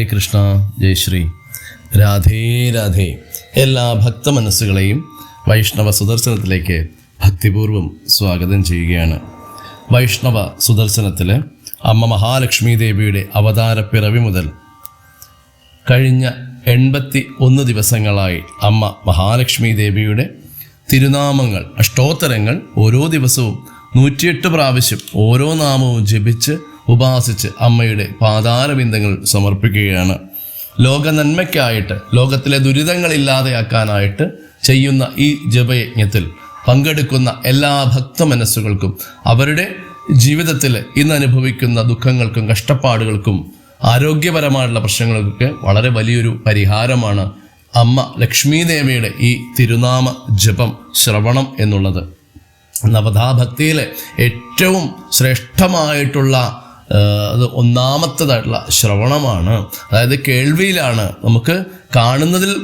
ഹരേ കൃഷ്ണ ജയശ്രീ രാധേ രാധേ. എല്ലാ ഭക്ത മനസ്സുകളെയും വൈഷ്ണവ സുദർശനത്തിലേക്ക് ഭക്തിപൂർവം സ്വാഗതം ചെയ്യുകയാണ്. വൈഷ്ണവ സുദർശനത്തിൽ അമ്മ മഹാലക്ഷ്മി ദേവിയുടെ അവതാരപ്പിറവി മുതൽ കഴിഞ്ഞ എൺപത്തി ഒന്ന് ദിവസങ്ങളായി അമ്മ മഹാലക്ഷ്മി ദേവിയുടെ തിരുനാമങ്ങൾ അഷ്ടോത്തരങ്ങൾ ഓരോ ദിവസവും നൂറ്റിയെട്ട് പ്രാവശ്യം ഓരോ നാമവും ജപിച്ച് ഉപാസിച്ച് അമ്മയുടെ പാതാരബിന്ദങ്ങൾ സമർപ്പിക്കുകയാണ്. ലോക നന്മയ്ക്കായിട്ട് ലോകത്തിലെ ദുരിതങ്ങൾ ഇല്ലാതെയാക്കാനായിട്ട് ചെയ്യുന്ന ഈ ജപയജ്ഞത്തിൽ പങ്കെടുക്കുന്ന എല്ലാ ഭക്ത മനസ്സുകൾക്കും അവരുടെ ജീവിതത്തിൽ ഇന്ന് അനുഭവിക്കുന്ന ദുഃഖങ്ങൾക്കും കഷ്ടപ്പാടുകൾക്കും ആരോഗ്യപരമായിട്ടുള്ള പ്രശ്നങ്ങൾക്കൊക്കെ വളരെ വലിയൊരു പരിഹാരമാണ് അമ്മ ലക്ഷ്മീദേവിയുടെ ഈ തിരുനാമ ജപം ശ്രവണം എന്നുള്ളത്. നവതാഭക്തിയിലെ ഏറ്റവും ശ്രേഷ്ഠമായിട്ടുള്ള അത് ഒന്നാമത്തേതായിട്ടുള്ള ശ്രവണമാണ്. അതായത് കേൾവിയിലാണ് നമുക്ക് കാണുന്നതിൽ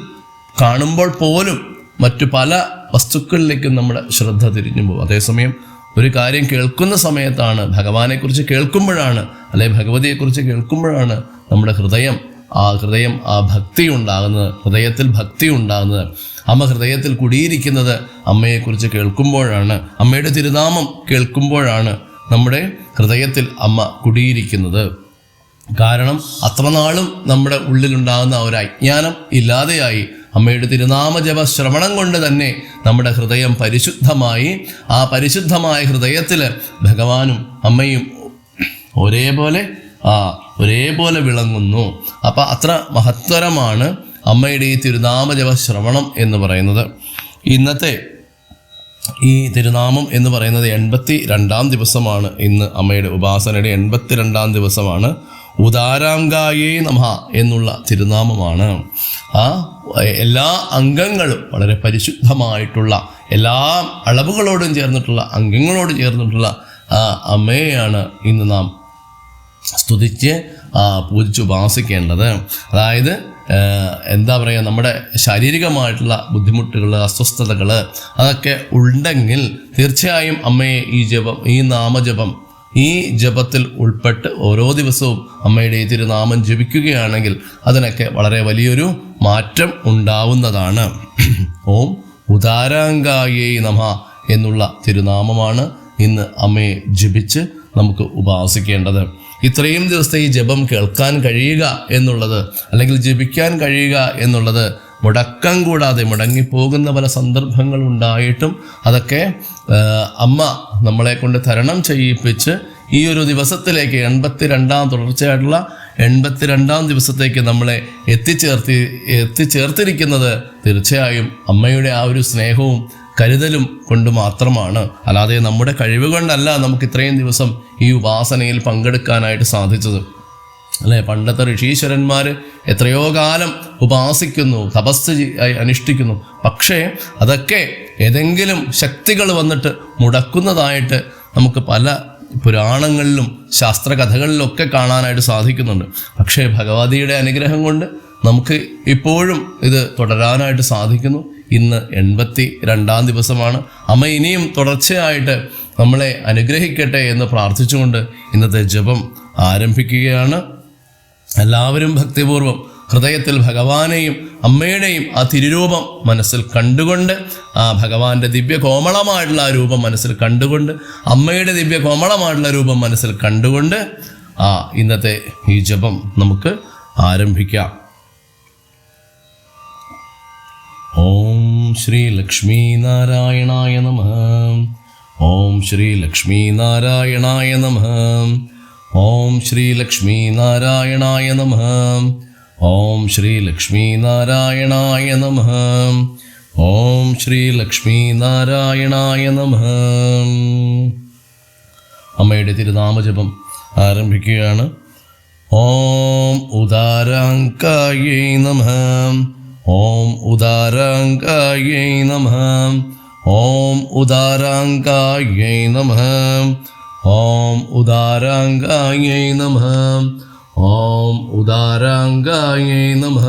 കാണുമ്പോൾ പോലും മറ്റു പല വസ്തുക്കളിലേക്കും നമ്മുടെ ശ്രദ്ധ തിരിഞ്ഞു പോകും. അതേസമയം ഒരു കാര്യം കേൾക്കുന്ന സമയത്താണ് ഭഗവാനെക്കുറിച്ച് കേൾക്കുമ്പോഴാണ് അല്ലെ ഭഗവതിയെക്കുറിച്ച് കേൾക്കുമ്പോഴാണ് നമ്മുടെ ഹൃദയം ആ ഹൃദയം ആ ഭക്തി ഉണ്ടാകുന്നത് ഹൃദയത്തിൽ ഭക്തി ഉണ്ടാകുന്നത്. അമ്മ ഹൃദയത്തിൽ കുടിയിരിക്കുന്നത് അമ്മയെക്കുറിച്ച് കേൾക്കുമ്പോഴാണ് അമ്മയുടെ തിരുനാമം കേൾക്കുമ്പോഴാണ് നമ്മുടെ ഹൃദയത്തിൽ അമ്മ കുടിയിരിക്കുന്നത്. കാരണം അത്രനാളും നമ്മുടെ ഉള്ളിലുണ്ടാകുന്ന ഒരു അജ്ഞാനം ഇല്ലാതെയായി അമ്മയുടെ തിരുനാമജപ ശ്രവണം കൊണ്ട് തന്നെ നമ്മുടെ ഹൃദയം പരിശുദ്ധമായി. ആ പരിശുദ്ധമായ ഹൃദയത്തിൽ ഭഗവാനും അമ്മയും ഒരേപോലെ ആ ഒരേപോലെ വിളങ്ങുന്നു. അപ്പം അത്ര മഹത്തരമാണ് അമ്മയുടെ ഈ തിരുനാമജപ ശ്രവണം എന്ന് പറയുന്നത്. ഇന്നത്തെ ഈ തിരുനാമം എന്ന് പറയുന്നത് എൺപത്തി രണ്ടാം ദിവസമാണ് ഇന്ന് അമ്മയുടെ ഉപാസനയുടെ എൺപത്തി രണ്ടാം ദിവസമാണ്. ഉദാരാംഗായേ നമ എന്നുള്ള തിരുനാമമാണ്. ആ എല്ലാ അംഗങ്ങളും വളരെ പരിശുദ്ധമായിട്ടുള്ള എല്ലാ അളവുകളോടും ചേർന്നിട്ടുള്ള അംഗങ്ങളോടും ചേർന്നിട്ടുള്ള ആ അമ്മയെയാണ് ഇന്ന് നാം സ്തുതിച്ച് ആ, പൂജിച്ച് ഉപാസിക്കേണ്ടത്. അതായത് എന്താ പറയുക നമ്മുടെ ശാരീരികമായിട്ടുള്ള ബുദ്ധിമുട്ടുകൾ അസ്വസ്ഥതകൾ അതൊക്കെ ഉണ്ടെങ്കിൽ തീർച്ചയായും അമ്മയെ ഈ ജപം ഈ നാമജപം ഈ ജപത്തിൽ ഉൾപ്പെട്ട് ഓരോ ദിവസവും അമ്മയുടെ ഈ തിരുനാമം ജപിക്കുകയാണെങ്കിൽ അതിനൊക്കെ വളരെ വലിയൊരു മാറ്റം ഉണ്ടാവുന്നതാണ്. ഓം ഉദാരാങ്കായേ നമ എന്നുള്ള തിരുനാമമാണ് ഇന്ന് അമ്മയെ ജപിച്ച് നമുക്ക് ഉപാസിക്കേണ്ടത്. ഇത്രയും ദിവസത്തെ ഈ ജപം കേൾക്കാൻ കഴിയുക എന്നുള്ളത് അല്ലെങ്കിൽ ജപിക്കാൻ കഴിയുക എന്നുള്ളത് മുടക്കം കൂടാതെ മുടങ്ങിപ്പോകുന്ന പല സന്ദർഭങ്ങൾ ഉണ്ടായിട്ടും അതൊക്കെ അമ്മ നമ്മളെ കൊണ്ട് തരണം ചെയ്യിപ്പിച്ച് ഈ ഒരു ദിവസത്തിലേക്ക് എൺപത്തിരണ്ടാം തുടർച്ചയായിട്ടുള്ള എൺപത്തിരണ്ടാം ദിവസത്തേക്ക് നമ്മളെ എത്തിച്ചേർത്തി എത്തിച്ചേർത്തിരിക്കുന്നത് തീർച്ചയായും അമ്മയുടെ ആ ഒരു സ്നേഹവും കരുതലും കൊണ്ട് മാത്രമാണ്. അല്ലാതെ നമ്മുടെ കഴിവ് കൊണ്ടല്ല നമുക്ക് ഇത്രയും ദിവസം ഈ ഉപാസനയിൽ പങ്കെടുക്കാനായിട്ട് സാധിച്ചത്. അല്ലെ? പണ്ടത്തെ ഋഷീശ്വരന്മാർ എത്രയോ കാലം ഉപാസിക്കുന്നു തപസ് അനുഷ്ഠിക്കുന്നു. പക്ഷേ അതൊക്കെ ഏതെങ്കിലും ശക്തികൾ വന്നിട്ട് മുടക്കുന്നതായിട്ട് നമുക്ക് പല പുരാണങ്ങളിലും ശാസ്ത്രകഥകളിലൊക്കെ കാണാനായിട്ട് സാധിക്കുന്നുണ്ട്. പക്ഷേ ഭഗവതിയുടെ അനുഗ്രഹം കൊണ്ട് നമുക്ക് ഇപ്പോഴും ഇത് തുടരാനായിട്ട് സാധിക്കുന്നു. ഇന്ന് എൺപത്തി രണ്ടാം ദിവസമാണ്. അമ്മ ഇനിയും തുടർച്ചയായിട്ട് നമ്മളെ അനുഗ്രഹിക്കട്ടെ എന്ന് പ്രാർത്ഥിച്ചുകൊണ്ട് ഇന്നത്തെ ജപം ആരംഭിക്കുകയാണ്. എല്ലാവരും ഭക്തിപൂർവം ഹൃദയത്തിൽ ഭഗവാനെയും അമ്മയുടെയും ആ തിരുരൂപം മനസ്സിൽ കണ്ടുകൊണ്ട് ആ ഭഗവാന്റെ ദിവ്യ കോമളമായിട്ടുള്ള ആ രൂപം മനസ്സിൽ കണ്ടുകൊണ്ട് അമ്മയുടെ ദിവ്യ കോമളമായിട്ടുള്ള രൂപം മനസ്സിൽ കണ്ടുകൊണ്ട് ആ ഇന്നത്തെ ഈ ജപം നമുക്ക് ആരംഭിക്കാം. ഓം ശ്രീ ലക്ഷ്മീ നാരായണായ നമ. ഓം ശ്രീ ലക്ഷ്മീ നാരായണായ നമ. ഓം ശ്രീ ലക്ഷ്മീ നാരായണായ നമ. ഓം ശ്രീ ലക്ഷ്മീ നാരായണായ നമ. ഓം ശ്രീ ലക്ഷ്മീ നാരായണായ നമ. അമ്മയുടെ തിരുനാമജപം ആരംഭിക്കുകയാണ്. ഓം ഉദാരാങ്കായേ നമ. ॐ उदारङ्गायै नमः ॐ उदारङ्गायै नमः ॐ उदारङ्गायै नमः ॐ उदारङ्गायै नमः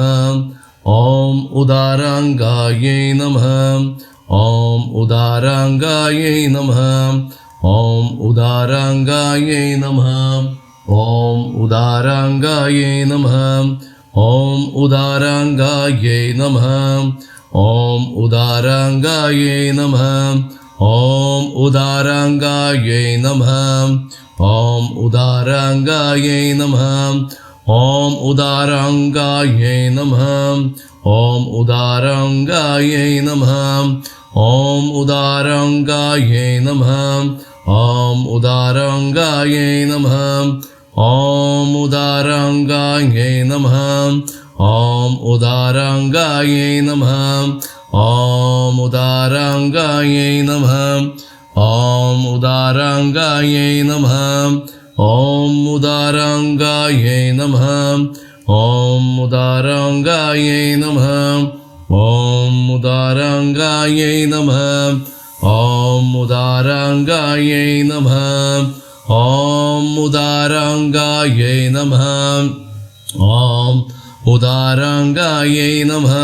ॐ उदारङ्गायै नमः ॐ उदारङ्गायै नमः ॐ उदारङ्गायै नमः ॐ उदारङ्गायै नमः ॐ उदाराङ्गायै नमः ॐ उदाराङ्गायै नमः ॐ उदाराङ्गायै नमः ॐ उदाराङ्गायै नमः ॐ उदाराङ्गायै नमः ॐ उदाराङ्गायै नमः ॐ उदाराङ्गायै नमः ॐ उदाराङ्गायै नमः ॐ उदाराङ्गायै नमः। ॐ उदाराङ्गायै नमः। ॐ उदाराङ्गायै नमः। ॐ उदाराङ्गायै नमः। ॐ उदाराङ्गायै नमः। ॐ उदाराङ्गायै नमः। ॐ उदाराङ्गायै नमः। ॐ उदाराङ्गायै नमः। ॐ उदाराङ्गायै नमः। ॐ उदाराङ्गायै नमः।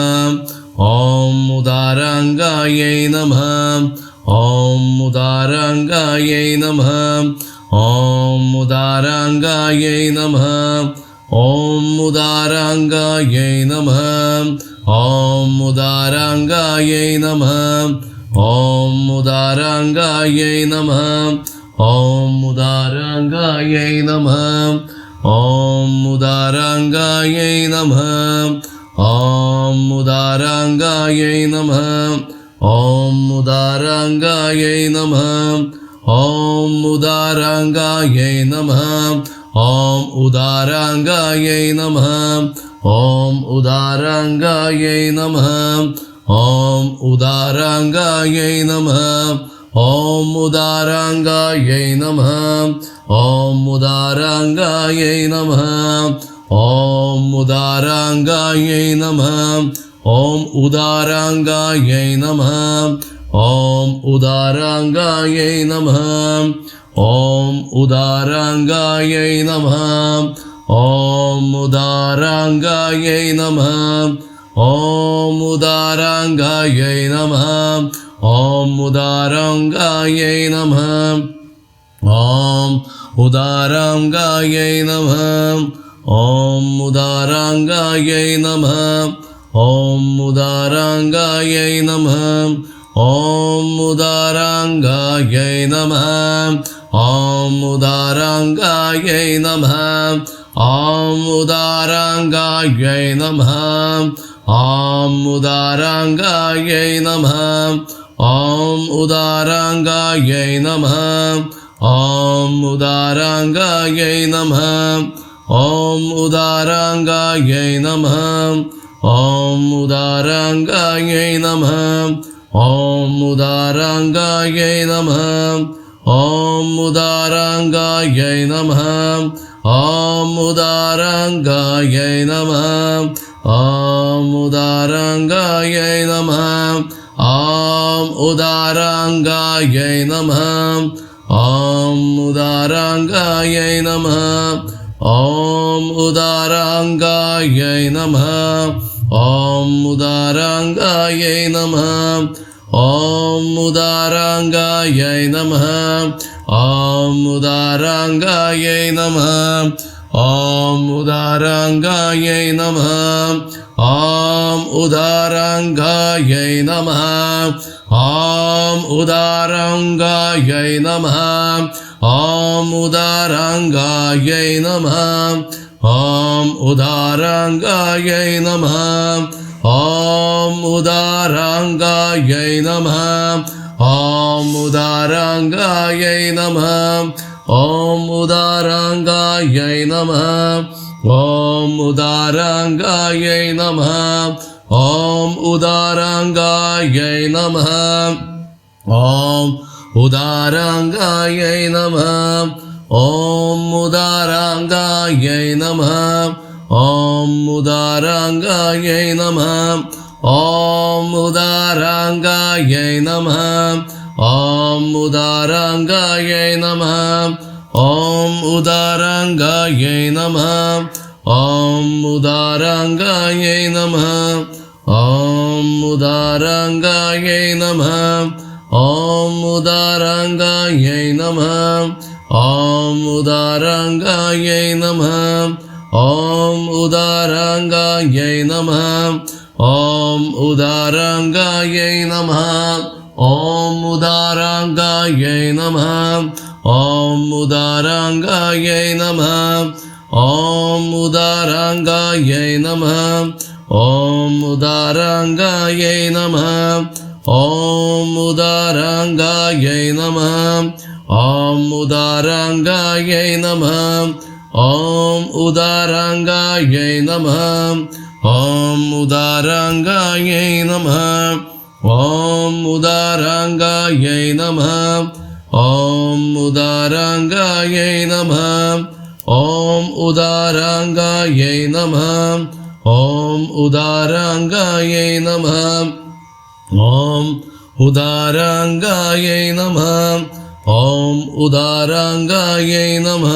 ॐ उदाराङ्गायै नमः। ॐ उदाराङ्गायै नमः। ॐ उदाराङ्गायै नमः। ॐ उदाराङ्गायै नमः। ॐ उदाराङ्गायै नमः। ॐ उदाराङ्गायै नमः ॐ उदाराङ्गायै नमः ॐ उदाराङ्गायै नमः ॐ उदाराङ्गायै नमः ॐ उदाराङ्गायै नमः ॐ उदाराङ्गायै नमः ॐ उदाराङ्गायै नमः ॐ उदाराङ्गायै नमः ॐ उदाराङ्गायै नमः ॐ उदाराङ्गायै नमः ॐ उदाराङ्गायै नमः ॐ उदाराङ्गायै नमः ॐ उदाराङ्गायै नमः ॐ उदाराङ्गायै नमः ॐ उदाराङ्गायै नमः ॐ उदाराङ्गायै नमः ॐ उदाराङ्गायै नमः ॐ उदारङ्गायै नमः ॐ उदारङ्गायै नमः ॐ उदाराङ्गायै नमः ॐ उदाराङ्गायै नमः ॐ उदाराङ्गायै नमः ॐ उदाराङ्गायै नमः ॐ उदाराङ्गायै नमः ॐ उदाराङ्गायै नमः ॐ उदाराङ्गायै नमः। ॐ उदाराङ्गायै नमः। ॐ उदाराङ्गायै नमः। ॐ उदाराङ्गायै नमः। ॐ उदाराङ्गायै नमः। ॐ उदाराङ्गायै नमः। ॐ उदाराङ्गायै नमः। ॐ उदाराङ्गायै नमः। ॐ उदाराङ्गायै नमः। ॐ उदाराङ्गायै नमः। ॐ उदाराङ्गायै नमः। ॐ उदाराङ्गायै नमः। ॐ उदाराङ्गायै नमः। ॐ उदाराङ्गायै नमः। ॐ उदाराङ्गायै नमः। ॐ उदाराङ्गायै नमः। ॐ उदाराङ्गायै नमः ॐ उदाराङ्गायै नमः ॐ उदाराङ्गायै नमः ॐ उदाराङ्गायै नमः ॐ उदाराङ्गायै नमः ॐ उदाराङ्गायै नमः ॐ उदाराङ्गायै नमः ॐ उदाराङ्गायै नमः। ॐ उदाराङ्गायै नमः। ॐ उदाराङ्गायै नमः। ॐ उदाराङ्गायै नमः। ॐ उदाराङ्गायै नमः। ॐ उदाराङ्गायै नमः। ॐ उदाराङ्गायै नमः ॐ उदाराङ्गायै नमः ॐ उदाराङ्गायै नमः ॐ उदाराङ्गायै नमः ॐ उदाराङ्गायै नमः ॐ उदाराङ्गायै नमः ॐ उदाराङ्गायै नमः ॐ उदाराङ्गायै नमः ॐ उदाराङ्गायै नमः ॐ उदाराङ्गायै नमः। ॐ उदाराङ्गायै नमः। ॐ उदाराङ्गायै नमः। ॐ उदाराङ्गायै नमः। ॐ उदाराङ्गायै नमः। ॐ उदाराङ्गायै नमः। ॐ उदाराङ्गायै नमः। ॐ उदाराङ्गायै नमः ഓം ഉദാരാംഗായൈ നമ. ഓം ഉദാരാംഗായൈ നമ. ഓം ഉദാരാംഗായൈ നമ. ഓം ഉദാരാംഗായൈ നമ.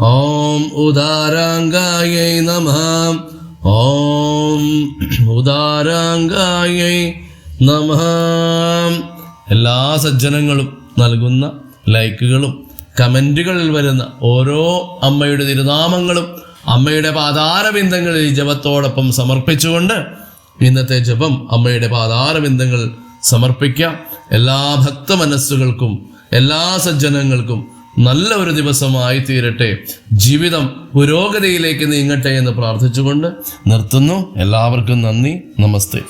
ഓം ഉദാരാംഗായൈ നമ. ഓം ഉദാരാംഗായൈ നമ. എല്ലാ സജ്ജനങ്ങളും നൽകുന്ന ലൈക്കുകളും കമന്റുകളിൽ വരുന്ന ഓരോ അമ്മയുടെ തിരുനാമങ്ങളും അമ്മയുടെ പാതാരബിന്ദങ്ങളിൽ ജപത്തോടൊപ്പം സമർപ്പിച്ചുകൊണ്ട് ഇന്നത്തെ ജപം അമ്മയുടെ പാതാരബിന്ദങ്ങൾ സമർപ്പിക്കാം. എല്ലാ ഭക്ത മനസ്സുകൾക്കും എല്ലാ സജ്ജനങ്ങൾക്കും നല്ല ഒരു ദിവസമായി തീരട്ടെ. ജീവിതം പുരോഗതിയിലേക്ക് നീങ്ങട്ടെ എന്ന് പ്രാർത്ഥിച്ചുകൊണ്ട് നിർത്തുന്നു. എല്ലാവർക്കും നന്ദി. നമസ്തേ.